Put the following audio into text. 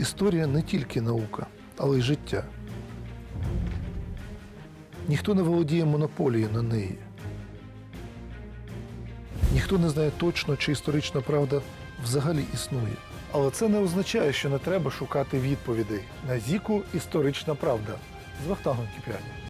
Історія не тільки наука, але й життя. Ніхто не володіє монополією на неї. Ніхто не знає точно, чи історична правда взагалі існує. Але це не означає, що не треба шукати відповідей на зіку історична правда з Вахтангом Кіпіані.